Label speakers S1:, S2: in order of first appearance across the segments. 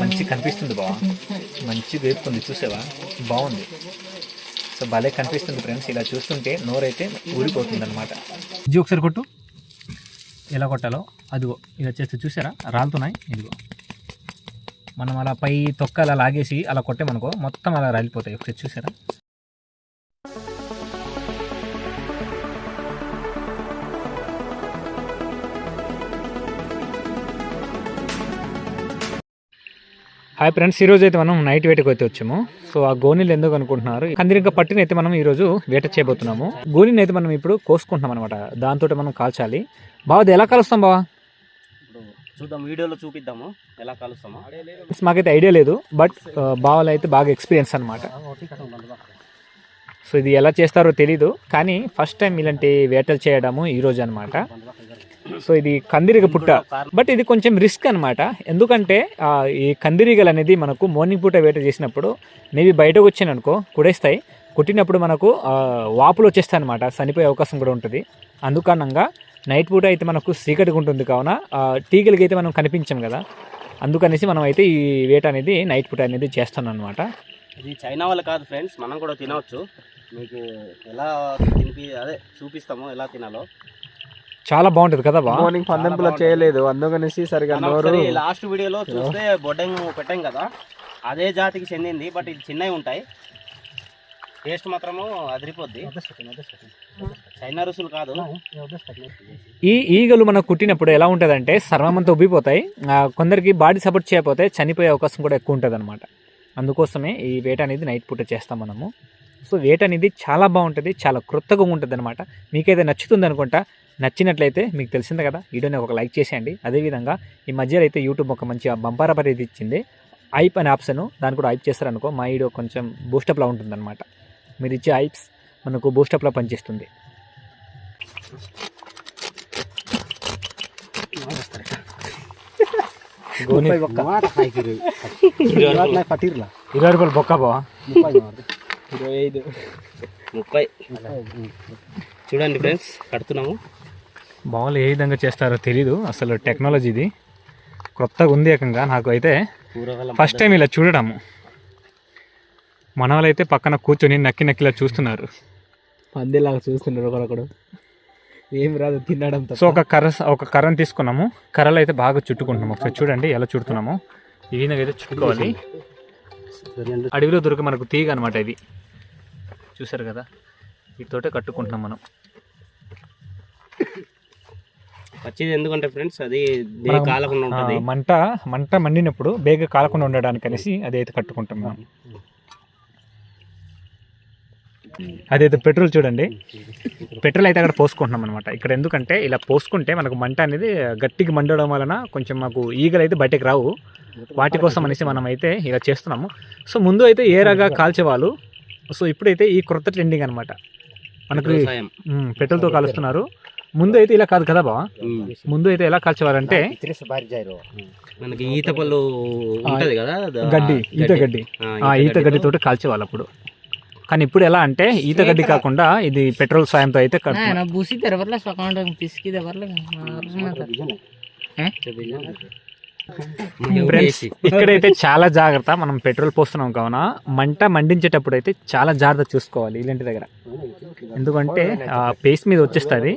S1: మంచి కనిపిస్తుంది బావ. మంచి వేపుకుంది చూసావా? బాగుంది. సో భలే కనిపిస్తుంది ఫ్రెండ్స్ ఇలా చూస్తుంటే నోరైతే ఊరిపోతుంది అనమాట ఇది ఒకసారి కొట్టు. ఎలా కొట్టాలో అదిగో ఇలా చేస్తే చూసారా? రాలుతున్నాయి ఇదిగో. మనం అలా పై తొక్క అలా లాగేసి అలా కొట్టామనుకో మొత్తం అలా రాలిపోతాయి. ఒకసారి చూసారా? హాయ్ ఫ్రెండ్స్ ఈరోజు అయితే మనం నైట్ వేటకు అయితే వచ్చాము. సో ఆ గోనీలు ఎందుకు అనుకుంటున్నారు? కందిరిక పట్టిన అయితే మనం ఈరోజు వేట చేయబోతున్నాము. గోనీని అయితే మనం ఇప్పుడు కోసుకుంటున్నాం అనమాట దాంతో మనం కాల్చాలి. బావ అది ఎలా కాలుస్తాం బావా?
S2: చూద్దాం వీడియోలో చూపిద్దాము. ఎలా కలుస్తామో.
S1: మాకైతే ఐడియా లేదు బట్ బావలు అయితే బాగా ఎక్స్పీరియన్స్ అనమాట సో ఇది ఎలా చేస్తారో తెలీదు కానీ ఫస్ట్ టైం ఇలాంటి వేటలు చేయడము ఈ రోజు అనమాట సో ఇది కందిరిగ పుట్ట. బట్ ఇది కొంచెం రిస్క్ అనమాట ఎందుకంటే ఈ కందిరీగలు అనేది మనకు మార్నింగ్ పూట వేట చేసినప్పుడు మేబీ బయటకు వచ్చాను అనుకో కుడేస్తాయి. కుట్టినప్పుడు మనకు వాపులు వచ్చేస్తాయి అనమాట చనిపోయే అవకాశం కూడా ఉంటుంది. అందుకారణంగా నైట్ పూట అయితే మనకు చీకటిగా ఉంటుంది కావున ఆ, తీగలకి అయితే మనం కనిపించాం కదా. అందుకనేసి మనం అయితే ఈ వేట అనేది నైట్ పూట అనేది చేస్తాం అనమాట
S2: ఇది చైనా వాళ్ళు కాదు ఫ్రెండ్స్ మనం కూడా తినవచ్చు. మీకు ఎలా తినిపి అదే చూపిస్తాము ఎలా తినాలో.
S1: చాలా బాగుంటుంది కదా
S3: మార్నింగ్ పందెంపులో చేయలేదు. అందుకనేసి సరిగా నోరు
S2: లాస్ట్ వీడియోలో చూస్తే బొడ్డంగ్ పెట్టాం కదా అదే జాతికి చెందింది బట్ ఇది చిన్నవి ఉంటాయి. టేస్ట్ మాత్రము అదిరిపోద్ది. చైనా రుసులు కాదు.
S1: ఈ ఈగలు మనకు కుట్టినప్పుడు ఎలా ఉంటుందంటే సర్వమంతా ఉబ్బిపోతాయి. కొందరికి బాడీ సపోర్ట్ చేయకపోతే చనిపోయే అవకాశం కూడా ఎక్కువ ఉంటుంది అనమాట అందుకోసమే ఈ వేట అనేది నైట్ పూట చేస్తాం మనము. సో వేట అనేది చాలా బాగుంటుంది చాలా క్రొత్తగా ఉంటుంది అనమాట మీకైతే నచ్చుతుంది అనుకుంటా నచ్చినట్లయితే మీకు తెలిసిందే కదా వీడియోని ఒక లైక్ చేసేయండి. అదేవిధంగా ఈ మధ్యలో అయితే యూట్యూబ్ ఒక మంచి బంపార్ ఆఫర్ అయితే ఇచ్చింది. ఐప్ అనే ఆప్షన్ దాన్ని కూడా ఐప్ చేస్తారనుకో మా వీడియో కొంచెం బూస్టప్లా ఉంటుందన్నమాట. మీరు ఇచ్చే ఐప్స్ మనకు బూస్టప్లా పనిచేస్తుంది. గోని
S3: పట్టిర్లా
S1: ఇరవై రూపాయలు. బొక్క బావా?
S3: ఇరవై ఐదు.
S2: ముప్పై. చూడండి ఫ్రెండ్స్ కడుతున్నాము.
S1: బావులు ఏ విధంగా చేస్తారో తెలీదు. అసలు టెక్నాలజీ ఇది కొత్తగా ఉంది ఏకంగా నాకు అయితే ఫస్ట్ టైం ఇలా చూడడము. మన వాళ్ళైతే పక్కన కూర్చొని నక్కి నక్కిలా చూస్తున్నారు.
S3: పందిలాగా చూస్తున్నారు ఒకరొకడు. ఏం రాదు తినడం
S1: సో ఒక కర్ర ఒక కర్రను తీసుకున్నాము. కర్రలు అయితే బాగా చుట్టుకుంటున్నాము. ఒకసారి చూడండి ఎలా చుడుతున్నాము. ఈ విధంగా అయితే చుట్టుకోవాలి. అడవిలో దొరికే మనకు తీగ అనమాట ఇది. చూసారు కదా? వీటితోటే కట్టుకుంటున్నాం మనం.
S2: పచ్చిది ఎందుకంటే ఫ్రెండ్స్ అది కాలకుండా ఉంటుంది.
S1: మంట మంట మండినప్పుడు బేగ కాలకుండా ఉండడానికి అనేసి అది అయితే కట్టుకుంటాం మనం. అదైతే పెట్రోల్ చూడండి. పెట్రోల్ అయితే అక్కడ పోసుకుంటున్నాం అనమాట ఇక్కడ ఎందుకంటే ఇలా పోసుకుంటే మనకు మంట అనేది గట్టిగా మండడం వలన కొంచెం మాకు ఈగలు అయితే బయటకు రావు. వాటి కోసం అనేసి మనం అయితే ఇలా చేస్తున్నాము. సో ముందు అయితే ఏరగా కాల్చేవాళ్ళు సో ఇప్పుడైతే ఈ క్రొత్త ట్రెండింగ్ అనమాట మనకు పెట్రోల్తో కాలుస్తున్నారు. ముందు అయితే ఇలా కాదు కదా
S2: బావా?
S1: ముందు అయితే ఎలా కాల్చేవారంటే
S2: మనకి ఈత పళ్ళు ఉంటది కదా?
S1: గడ్డి ఈత గడ్డి.
S2: ఆ
S1: ఈత
S2: గడ్డి
S1: తోటి కాల్చేవాళ్ళు అప్పుడు. కానీ ఇప్పుడు ఎలా అంటే ఈత గడ్డి కాకుండా ఇది పెట్రోల్ సాయంతో అయితే
S4: బూసి తెరవర్లే
S2: పిసికి
S1: తెరవర్లే
S2: Mm-hmm.
S1: ఇక్కడైతే చాలా జాగ్రత్త. మనం పెట్రోల్ పోస్తున్నాం కావున. మంట మండించేటప్పుడు అయితే చాలా జాగ్రత్త చూసుకోవాలి ఇలాంటి దగ్గర. ఎందుకంటే ఆ మీద వచ్చేస్తుంది.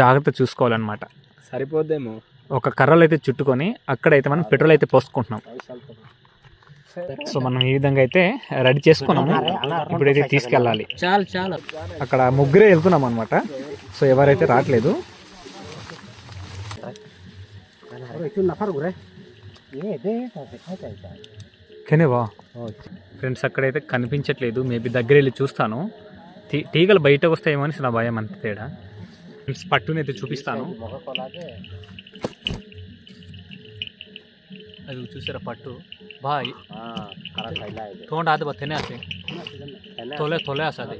S1: జాగ్రత్త చూసుకోవాలన్నమాట.
S3: సరిపోద్దేమో.
S1: ఒక కర్రలు అయితే చుట్టుకొని అక్కడైతే మనం పెట్రోల్ అయితే పోసుకుంటున్నాం. సో మనం ఈ విధంగా అయితే రెడీ చేసుకున్నాము. ఇప్పుడైతే తీసుకెళ్ళాలి.
S4: చాలా చాలా.
S1: అక్కడ ముగ్గురే వెళ్తున్నాం అనమాట సో ఎవరైతే రావట్లేదు ఫ్రెండ్స్ అక్కడైతే కనిపించట్లేదు. మేబీ దగ్గర వెళ్ళి చూస్తాను తీగలు బయటకు వస్తాయేమో అని నా భయం అంత తేడా. ఫ్రెండ్స్ పట్టుని అయితే చూపిస్తాను. అది చూసారా పట్టు? బాయ్. తోంಡ అది బా తినే అసే తొలే తొలే అసది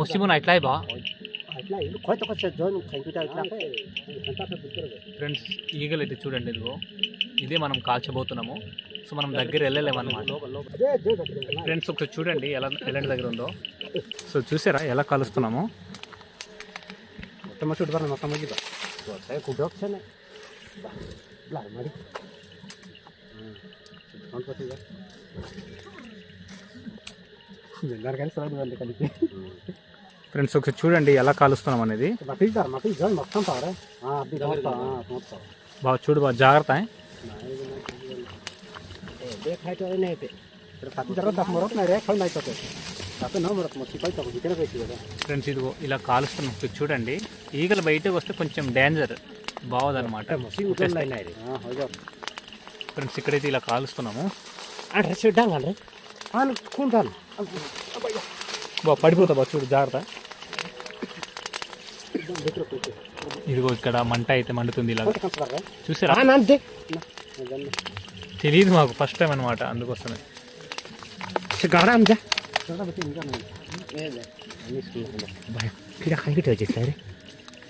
S1: ముసిమున ఇట్లా బా? ఫ్రెండ్స్ ఈగలు అయితే చూడండి ఇదిగో. ఇదే మనం కాల్చబోతున్నాము. సో మనం దగ్గర వెళ్ళలేమన్నమాట ఫ్రెండ్స్ ఒకసారి చూడండి ఎలా ఎలాంటి దగ్గర ఉందో. సో చూసారా ఎలా కాలుస్తున్నాము?
S3: దానికని సాగు వెళ్ళి కలిపి
S1: ఫ్రెండ్స్ ఒకసారి చూడండి ఎలా కాలుస్తున్నాం అనేది. బాగా చూడు బాగా జాగ్రత్త ఫ్రెండ్స్ ఇదిగో ఇలా కాలుస్తున్నాం. ఒకసారి చూడండి. ఈగలు బయటకు వస్తే కొంచెం డేంజర్ బాగోదన్నమాట ఫ్రెండ్స్ ఇక్కడైతే ఇలా కాలుస్తున్నాము.
S3: అంటే చెడ్డాలి
S1: బాగా పడిపోతా బాగా చూడు జాగ్రత్త. ఇదిగో ఇక్కడ మంట అయితే మండుతుంది ఇలా చూసారా?
S3: అంతే
S1: తెలియదు మాకు ఫస్ట్ టైం అనమాట అందుకోసమే.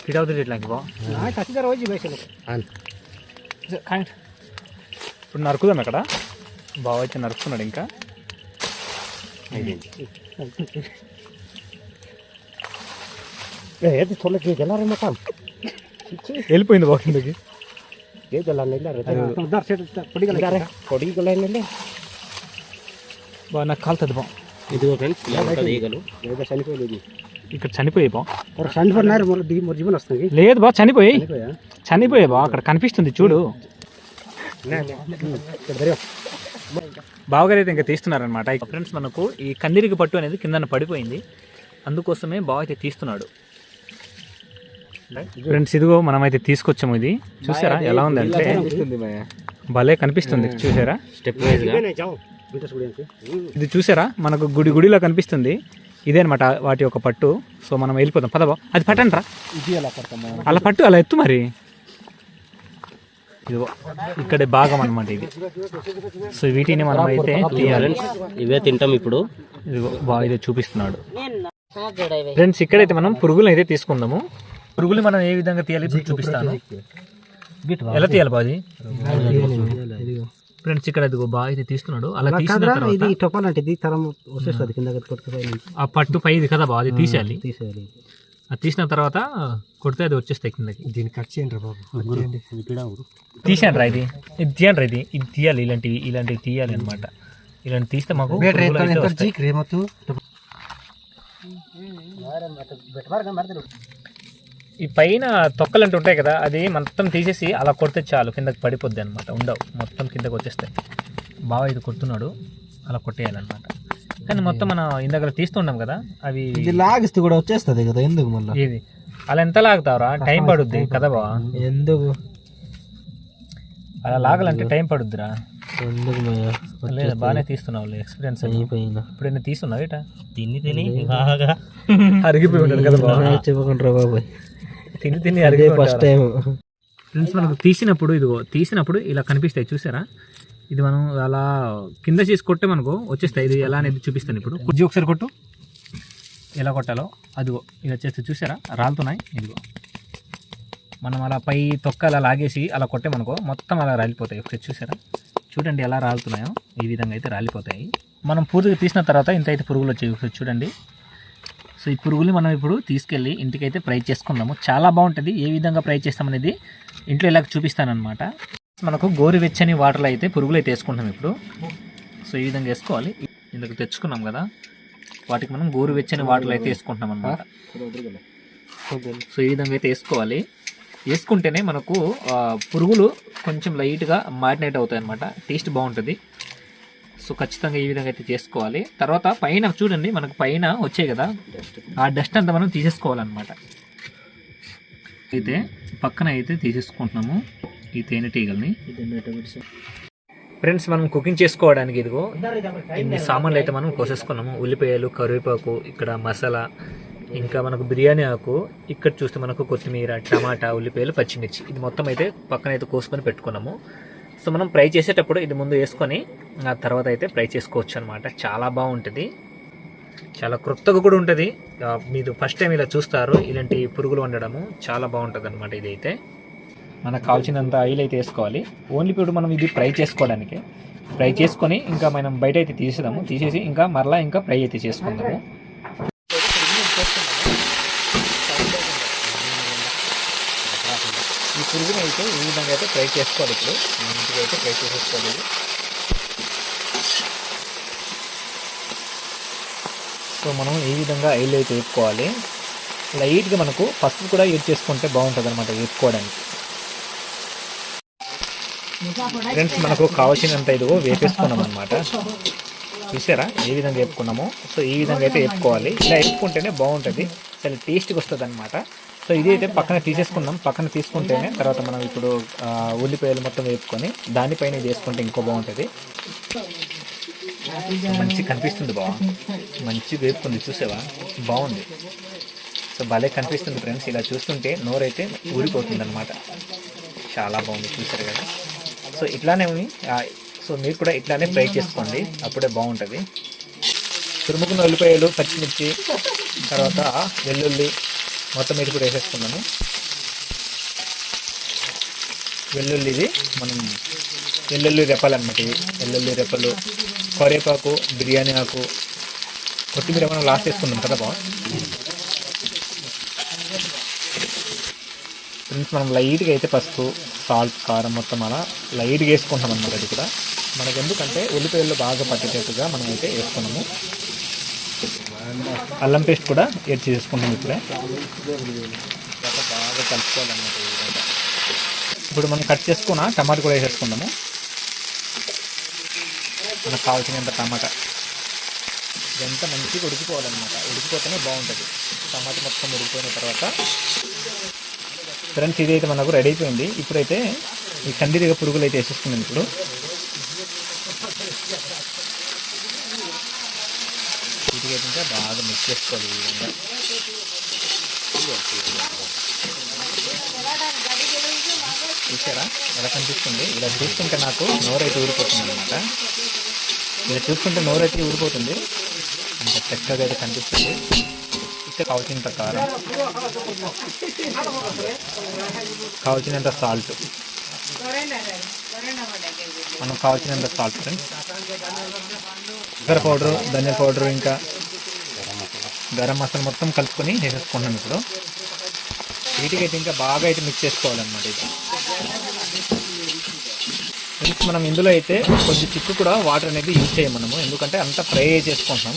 S1: ఫిట్ అవుతుంది ఇప్పుడు నరుకుదాం ఇక్కడ. బావ అయితే నరుకుతున్నాడు ఇంకా.
S3: ఏది తొలకి జలారే మొత్తం?
S1: వెళ్ళిపోయింది బావ కిందకి.
S3: ఏ
S1: బాగా నాకు కాలుతుంది బా.
S2: ఇదిగో ఫ్రెండ్స్ ఇలా ఉంటుంది ఈగలు.
S3: ఏదో చనిపోలేదు
S1: ఇక్కడ చనిపోయి బా.
S3: చనిపోయినారు దిగి మరి జీవన్ వస్తుంది
S1: లేదు బా చనిపోయి?
S3: చనిపోయా
S1: బా అక్కడ కనిపిస్తుంది చూడు.
S3: ఇక్కడ దరియో
S1: బావగారు అయితే ఇంకా తీస్తున్నారనమాట ఫ్రెండ్స్ మనకు ఈ కందిరికి పట్టు అనేది కిందన పడిపోయింది. అందుకోసమే బావ అయితే తీస్తున్నాడు. ఫ్రెండ్స్ ఇదిగో మనం అయితే తీసుకొచ్చాము ఇది. చూసారా ఎలా ఉందంటే? భలే కనిపిస్తుంది చూసారా?
S2: స్టెప్
S1: ఇది చూసారా? మనకు గుడి గుడిలో కనిపిస్తుంది. ఇదే అనమాట వాటి యొక్క పట్టు. సో మనం వెళ్ళిపోతాం పదబా అది పట్టండి రా.
S3: ఇది ఎలా పడతాం
S1: అలా పట్టు అలా ఎత్తు మరి. ఇదిగో ఇక్కడే భాగం అనమాట ఇది. సో వీటిని మనం అయితే తీయాలి.
S2: ఇవే తింటాం ఇప్పుడు.
S1: ఇదిగో బాగా ఇదే చూపిస్తున్నాడు. ఫ్రెండ్స్ ఇక్కడైతే మనం పురుగులు అయితే తీసుకుందాము. పురుగులు మనం ఏ విధంగా తీయాలి? ఇప్పుడు చూపిస్తాను. ఎలా తీయాలి బాది ఫ్రెండ్స్ ఇక్కడ ఇదిగో బాగా అయితే తీస్తున్నాడు అలా తీసిన తర్వాత
S3: ఇది టొపాల్ అంటే ఇది తరం వచ్చేస్తుంది కింద
S1: ఆ పట్టు పై ఇది కదా బాగా అది తీసేయాలి.
S3: తీసేయాలి.
S1: అది తీసిన తర్వాత కొడితే అది వచ్చేస్తాయి కిందకి.
S3: దీన్ని కట్ చేయండి రా బాబు
S1: తీసాను రా ఇది. ఇది తీయండి రా ఇది. ఇది తీయాలి ఇలాంటివి ఇలాంటివి తీయాలి అనమాట ఇలాంటి తీస్తే మాకు. ఈ పైన తొక్కలు అంటే ఉంటాయి కదా అది మొత్తం తీసేసి అలా కొడితే చాలు కిందకి పడిపోద్ది అనమాట ఉండవు. మొత్తం కిందకి వచ్చేస్తాయి. బాగా ఇది కొడుతున్నాడు అలా కొట్టేయాలన్నమాట. కానీ మొత్తం మనం ఇందాక తీస్తున్నాం కదా అవి
S3: ఇది లాగిస్తే కూడా వచ్చేస్తుంది కదా ఎందుకు మళ్ళీ?
S1: ఇది అలా ఎంత లాగుతావురా? టైం పడుద్ది కదా బావా.
S3: ఎందుకు?
S1: అలా లాగాలంటే టైం పడుద్దిరా.
S3: ఎందుకు
S1: లేదు బాగానే తీస్తున్నావు ఎక్స్పీరియన్స్
S3: అయిపోయిందా?
S1: ఇప్పుడైనా తీస్తున్నావు ఇట
S2: తిని తిని బాగా.
S1: అరిగిపోయి ఉంటాడు కదా బావా.
S3: చెప్పకుండా బాబాయ్.
S1: తిని తిని
S3: అదే ఫస్ట్ టైం
S1: ఫ్రెండ్స్ మనకు తీసినప్పుడు ఇదిగో తీసినప్పుడు ఇలా కనిపిస్తాయి చూసారా? ఇది మనం అలా కింద చేసి కొట్టే మనకు వచ్చేస్తాయి. ఇది ఎలా అనేది చూపిస్తాను ఇప్పుడు. కుజ్జి ఒకసారి కొట్టు. ఎలా కొట్టాలో అదిగో ఇలా చేస్తే చూసారా? రాలుతున్నాయి ఇదిగో. మనం అలా పై తొక్క అలా లాగేసి అలా కొట్టే మనకు మొత్తం అలా రాలిపోతాయి. ఒకసారి చూసారా? చూడండి ఎలా రాలుతున్నాయో. ఈ విధంగా అయితే రాలిపోతాయి. మనం పూర్తిగా తీసిన తర్వాత ఇంత అయితే పురుగులు వచ్చాయి. ఒకసారి చూడండి. సో ఈ పురుగులు మనం ఇప్పుడు తీసుకెళ్ళి ఇంటికైతే ఫ్రై చేసుకుందాము. చాలా బాగుంటుంది. ఏ విధంగా ఫ్రై చేస్తామనేది ఇంట్లో ఇలా చూపిస్తానమాట మనకు గోరువెచ్చని వాటర్లో అయితే పురుగులు అయితే వేసుకుంటాం ఇప్పుడు. సో ఈ విధంగా వేసుకోవాలి. ఇందుకు తెచ్చుకున్నాం కదా. వాటికి మనం గోరువెచ్చని వాటర్లో అయితే వేసుకుంటున్నాం అనమాట సో ఈ విధంగా అయితే వేసుకోవాలి. వేసుకుంటేనే మనకు పురుగులు కొంచెం లైట్గా మారినేట్ అవుతాయి అనమాట టేస్ట్ బాగుంటుంది. సో ఖచ్చితంగా ఈ విధంగా అయితే చేసుకోవాలి. తర్వాత పైన చూడండి మనకు పైన వచ్చాయి కదా. ఆ డస్ట్ అంతా మనం తీసేసుకోవాలన్నమాట. అయితే పక్కన అయితే తీసేసుకుంటున్నాము ఈ తేనెటీగల్ని ఫ్రెండ్స్ మనం కుకింగ్ చేసుకోవడానికి ఇదిగో ఇన్ని సామాన్లు అయితే మనం కోసేసుకున్నాము. ఉల్లిపాయలు కరివేపాకు ఇక్కడ మసాలా ఇంకా మనకు బిర్యానీ ఆకు ఇక్కడ చూస్తే మనకు కొత్తిమీర టమాటా ఉల్లిపాయలు పచ్చిమిర్చి. ఇది మొత్తం అయితే పక్కన అయితే కోసుకొని పెట్టుకున్నాము. సో మనం ఫ్రై చేసేటప్పుడు ఇది ముందు వేసుకొని ఆ తర్వాత అయితే ఫ్రై చేసుకోవచ్చు అనమాట చాలా బాగుంటుంది. చాలా క్రొత్తగా కూడా ఉంటుంది. మీరు ఫస్ట్ టైం ఇలా చూస్తారు ఇలాంటి పురుగులు వండడము చాలా బాగుంటుంది అనమాట ఇదైతే. మనకు కావాల్సినంత ఆయిల్ అయితే వేసుకోవాలి. ఓన్లీ ఇప్పుడు మనం ఇది ఫ్రై చేసుకోవడానికి. ఫ్రై చేసుకొని ఇంకా మనం బయట అయితే తీసేదాము తీసేసి ఇంకా మరలా ఇంకా ఫ్రై అయితే చేసుకుందాము ఈ పురుగుని అయితే ఈ విధంగా అయితే ఫ్రై చేసుకోవాలి ఇప్పుడు. ఇంటికి అయితే ఫ్రై చేసేసుకోవాలి. ఇది. సో మనం ఈ విధంగా ఆయిల్ అయితే వేపుకోవాలి. లైట్గా మనకు పసుపు కూడా యూజ్ చేసుకుంటే బాగుంటుంది అనమాట వేపుకోవడానికి. ఫ్రెండ్స్ మనకు కావాల్సినంత ఇదిగో వేపేసుకున్నాం అనమాట చూసారా? ఏ విధంగా వేపుకున్నామో. సో ఈ విధంగా అయితే వేపుకోవాలి. ఇలా వేపుకుంటేనే బాగుంటుంది. చాలా టేస్ట్గా వస్తుంది అనమాట సో ఇది అయితే పక్కన తీసేసుకుందాం. పక్కన తీసుకుంటేనే తర్వాత మనం ఇప్పుడు ఉల్లిపాయలు మొత్తం వేపుకొని దానిపైన ఇది వేసుకుంటే ఇంకో బాగుంటుంది. మంచి కనిపిస్తుంది బా మంచి వేపుకుంది చూసావా? బాగుంది. సో భలే కనిపిస్తుంది ఫ్రెండ్స్. ఇలా చూస్తుంటే నోరైతే ఊరిపోతుంది అనమాట చాలా బాగుంది చూసారు కదా? సో ఇట్లానే ఉంది. సో మీరు కూడా ఇట్లానే ఫ్రై చేసుకోండి. అప్పుడే బాగుంటుంది. తురుముకున్న ఉల్లిపాయలు పచ్చిమిర్చి తర్వాత వెల్లుల్లి మొత్తం ఇది కూడా వేసేసుకున్నాము వెల్లుల్లిది మనం వెల్లుల్లి రెప్పలు అనమాట ఇవి. వెల్లుల్లి రెప్పలు కరివేపాకు బిర్యానీ ఆకు కొత్తిమీర మనం లాస్ట్ వేసుకున్నాం కదా బా ఫ్రెండ్స్ మనం లైట్గా అయితే పసుపు సాల్ట్ కారం మొత్తం అలా లైట్గా వేసుకుంటాం అనమాట అది కూడా. మనకెందుకంటే ఉల్లిపాయలు బాగా పట్టేటట్టుగా మనం అయితే వేసుకున్నాము. అల్లం పేస్ట్ కూడా యాడ్ చేసుకుంటాం ఇప్పుడే. తర్వాత బాగా కలుపుకోవాలన్నమాట ఇప్పుడు మనం కట్ చేసుకున్న టమాటా కూడా వేసేసుకుందాము. మనకు కావాల్సినంత టమాటా. ఎంత మంచిగా ఉడికిపోవాలన్నమాట. ఉడికిపోతేనే బాగుంటుంది. టమాటా మొత్తం ఉడికిపోయిన తర్వాత ఫ్రెండ్స్ ఇదైతే మనకు రెడీ అయిపోయింది. ఇప్పుడైతే ఈ కందిరిగా పురుగులు అయితే వేసేస్తున్నాం ఇప్పుడు. వీటికైతే బాగా మిక్స్ చేసుకోవాలి ఈ విధంగా. చూసారా? ఎలా కనిపిస్తుంది? ఇలా చూస్తుంటే నాకు నోరైతే ఊరిపోతుంది అనమాట ఇలా చూస్తుంటే నోరైతే ఊరిపోతుంది. అంత చక్కగా అయితే కనిపిస్తుంది. ఇక్కడ కావాల్సినంత కారం. కావాల్సినంత సాల్ట్ మనం కావాల్సినంత సాల్ట్ ఫ్రెండ్స్ చక్కెర పౌడర్ ధనియా పౌడర్ ఇంకా గరం మసాలా మొత్తం కలుపుకొని వేసేసుకుంటున్నాం ఇప్పుడు. వీటికైతే ఇంకా బాగా అయితే మిక్స్ చేసుకోవాలన్నమాట ఇది. ఫ్రెండ్స్ మనం ఇందులో అయితే కొద్ది చిక్కు కూడా వాటర్ అనేది యూజ్ చేయం మనము. ఎందుకంటే అంతా ఫ్రై చేసుకుంటున్నాం.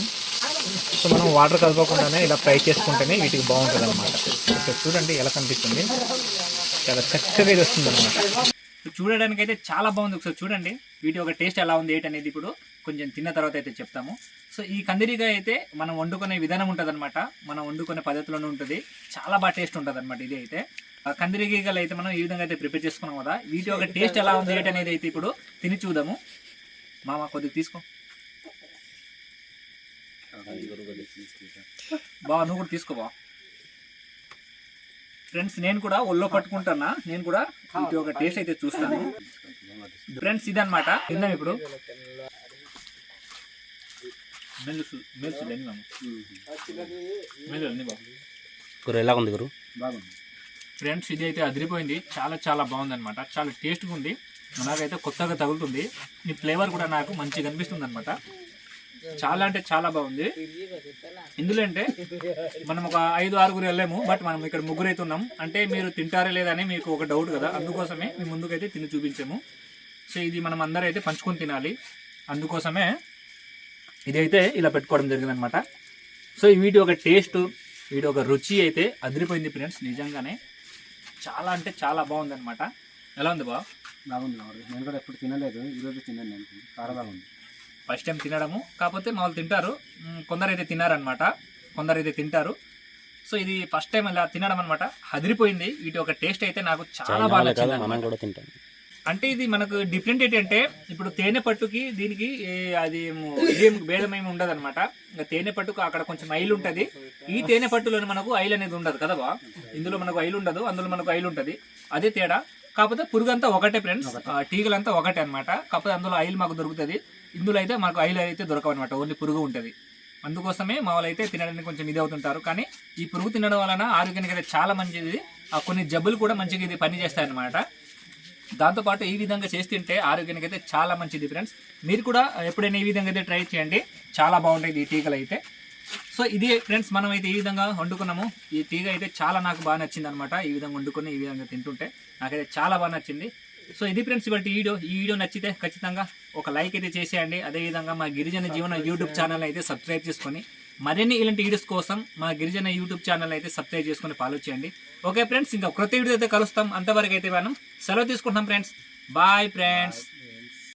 S1: సో మనం వాటర్ కలపకుండానే ఇలా ఫ్రై చేసుకుంటేనే వీటికి బాగుంటుంది అనమాట చూడండి ఎలా కనిపిస్తుంది. చాలా చక్కగా ఇది వస్తుంది అనమాట చూడడానికి అయితే చాలా బాగుంది. ఒకసారి చూడండి. వీటి ఒక టేస్ట్ ఎలా ఉంది ఏంటనేది ఇప్పుడు కొంచెం తిన్న తర్వాత అయితే చెప్తాము. సో ఈ కందిరిగా అయితే మనం వండుకునే విధానం ఉంటుంది అనమాట మనం వండుకునే పద్ధతిలోనే ఉంటుంది. చాలా బాగా టేస్ట్ ఉంటుంది అనమాట ఇది అయితే. ఆ అయితే మనం ఈ విధంగా అయితే ప్రిపేర్ చేసుకున్నాం కదా వీటి ఒక టేస్ట్ ఎలా ఉంది ఏంటి అనేది అయితే ఇప్పుడు తిని చూద్దాము. మామ కొద్దిగా తీసుకో. బావ నువ్వు కూడా తీసుకో బావ ఫ్రెండ్స్ నేను కూడా ఒళ్ళో పట్టుకుంటానా? నేను కూడా ఇది ఒక టేస్ట్ అయితే చూస్తాను. ఫ్రెండ్స్ ఇదనమాట తిందాం ఇప్పుడు.
S2: కూర ఎలా ఉంది గురు?
S1: బాగుంది. ఫ్రెండ్స్ ఇది అయితే అదిరిపోయింది. చాలా చాలా బాగుంది అనమాట చాలా టేస్ట్గా ఉంది. నాకైతే కొత్తగా తగులుతుంది. ఈ ఫ్లేవర్ కూడా నాకు మంచిగా అనిపిస్తుంది అనమాట చాలా అంటే చాలా బాగుంది. ఇందులో అంటే మనం ఒక ఐదు ఆరుగురు వెళ్ళాము బట్ మనం ఇక్కడ ముగ్గురు అయితే ఉన్నాం. అంటే మీరు తింటారా లేదా అని మీకు ఒక డౌట్ కదా. అందుకోసమే మేము ముందుకైతే తిని చూపించాము. సో ఇది మనం అందరూ అయితే పంచుకొని తినాలి. అందుకోసమే ఇదైతే ఇలా పెట్టుకోవడం జరిగిందనమాట. సో ఈ వీటి ఒక టేస్ట్ వీటి ఒక రుచి అయితే అదిరిపోయింది ఫ్రెండ్స్ నిజంగానే. చాలా అంటే చాలా బాగుంది అనమాట ఎలా ఉంది బా
S3: బాగుంది నేను కూడా ఎప్పుడు తినలేదు ఈరోజు తిన్నాను నేను చాలా బాగుంది.
S1: ఫస్ట్ టైం తినడము కాకపోతే మామూలు తింటారు మ్, కొందరు అయితే తిన్నారనమాట కొందరు అయితే తింటారు. సో ఇది ఫస్ట్ టైం ఇలా తినడం అనమాట అదిరిపోయింది వీటి ఒక టేస్ట్ అయితే నాకు చాలా బాగా నచ్చింది
S2: మనం
S1: అన్నమాట.
S2: కూడా తింటాం.
S1: అంటే ఇది మనకు డిఫరెంట్ ఏంటంటే ఇప్పుడు తేనె పట్టుకి దీనికి అది ఏమో ఇదేం భేదం ఏమి ఉండదు అనమాట తేనె పట్టుకు అక్కడ కొంచెం ఐల్ ఉంటది. ఈ తేనె పట్టులో మనకు ఐల్ అనేది ఉండదు కదా బా ఇందులో మనకు ఐల్ ఉండదు అందులో మనకు ఐల్ ఉంటది. అదే తేడా. కాకపోతే పురుగు అంతా ఒకటే. ఫ్రెండ్స్ టీగలంతా ఒకటే అన్నమాట. కాకపోతే అందులో ఐల్ మాకు దొరుకుతుంది. ఇందులో అయితే మాకు ఐల్ అయితే దొరకవు అనమాట ఓన్లీ పురుగు ఉంటది. అందుకోసమే మా వాళ్ళు అయితే తినడానికి కొంచెం ఇది అవుతుంటారు. కానీ ఈ పురుగు తినడం వలన ఆరోగ్యానికి అయితే చాలా మంచిది. ఆ కొన్ని జబ్బులు కూడా మంచిగా ఇది పని చేస్తాయి అనమాట దాంతోపాటు ఈ విధంగా చేసి తింటే ఆరోగ్యానికి అయితే చాలా మంచిది ఫ్రెండ్స్ మీరు కూడా ఎప్పుడైనా ఈ విధంగా అయితే ట్రై చేయండి. చాలా బాగుంటాయి ఈ టీకలు అయితే. సో ఇది ఫ్రెండ్స్ మనం అయితే ఈ విధంగా వండుకున్నాము. ఈ తీగ అయితే చాలా నాకు బాగా నచ్చింది అనమాట ఈ విధంగా వండుకొని ఈ విధంగా తింటుంటే నాకైతే చాలా బాగా నచ్చింది. సో ఇది ఫ్రెండ్స్ ఇవాళ వీడియో. ఈ వీడియో నచ్చితే ఖచ్చితంగా ఒక లైక్ అయితే చేసేయండి. అదేవిధంగా మా గిరిజన జీవన యూట్యూబ్ ఛానల్ అయితే సబ్స్క్రైబ్ చేసుకొని మరిన్ని ఇలాంటి వీడియోస్ కోసం మా గిరిజన యూట్యూబ్ ఛానల్ అయితే సబ్స్క్రైబ్ చేసుకొని ఫాలో చేయండి. ఓకే ఫ్రెండ్స్ ఇంకా కొత్త వీడియో అయితే కలుస్తాం. అంతవరకు అయితే మనం సెలవు తీసుకుంటాం ఫ్రెండ్స్ బాయ్ ఫ్రెండ్స్